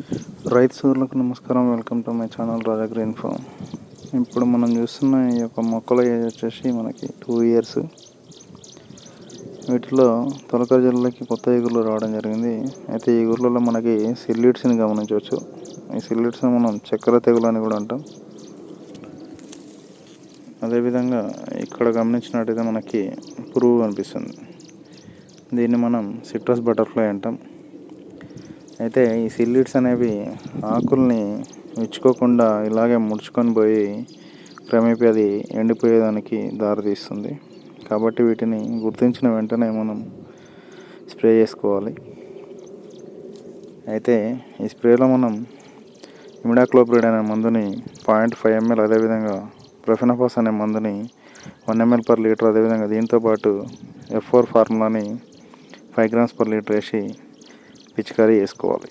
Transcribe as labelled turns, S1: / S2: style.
S1: రైతు సోదరులకు నమస్కారం. Welcome to my channel Raja green farm. ఇప్పుడు మనం చూస్తున్న ఈ యొక్క మొక్కల ఏజ్ వచ్చేసి మనకి టూ ఇయర్స్. వీటిలో తొలకరి జిల్లాకి కొత్త ఈగుర్లు రావడం జరిగింది. అయితే ఈ ఊర్లలో మనకి సిల్లిడ్స్ని గమనించవచ్చు. ఈ సిల్లిడ్స్ని మనం చక్కెర తెగులు అని కూడా అంటాం. అదేవిధంగా ఇక్కడ గమనించినట్టయితే మనకి పురుగు కనిపిస్తుంది. దీన్ని మనం సిట్రస్ బటర్ఫ్లై అంటాం. అయితే ఈ సిల్లిడ్స్ అనేవి ఆకుల్ని విచ్చుకోకుండా ఇలాగే ముడుచుకొని పోయి క్రమేపీ అది ఎండిపోయేదానికి దారితీస్తుంది. కాబట్టి వీటిని గుర్తించిన వెంటనే మనం స్ప్రే చేసుకోవాలి. అయితే ఈ స్ప్రేలో మనం ఇమిడాక్లోప్రిడ్ అనే మందుని పాయింట్ ఫైవ్ ఎంఎల్ అదేవిధంగా ప్రొఫెనఫాస్ అనే మందుని వన్ ఎంఎల్ పర్ లీటర్ అదేవిధంగా దీంతోపాటు ఎఫ్ ఫోర్ ఫార్ములాని ఫైవ్ గ్రామ్స్ పర్ లీటర్ వేసి పిచికారీ చేసుకోవాలి.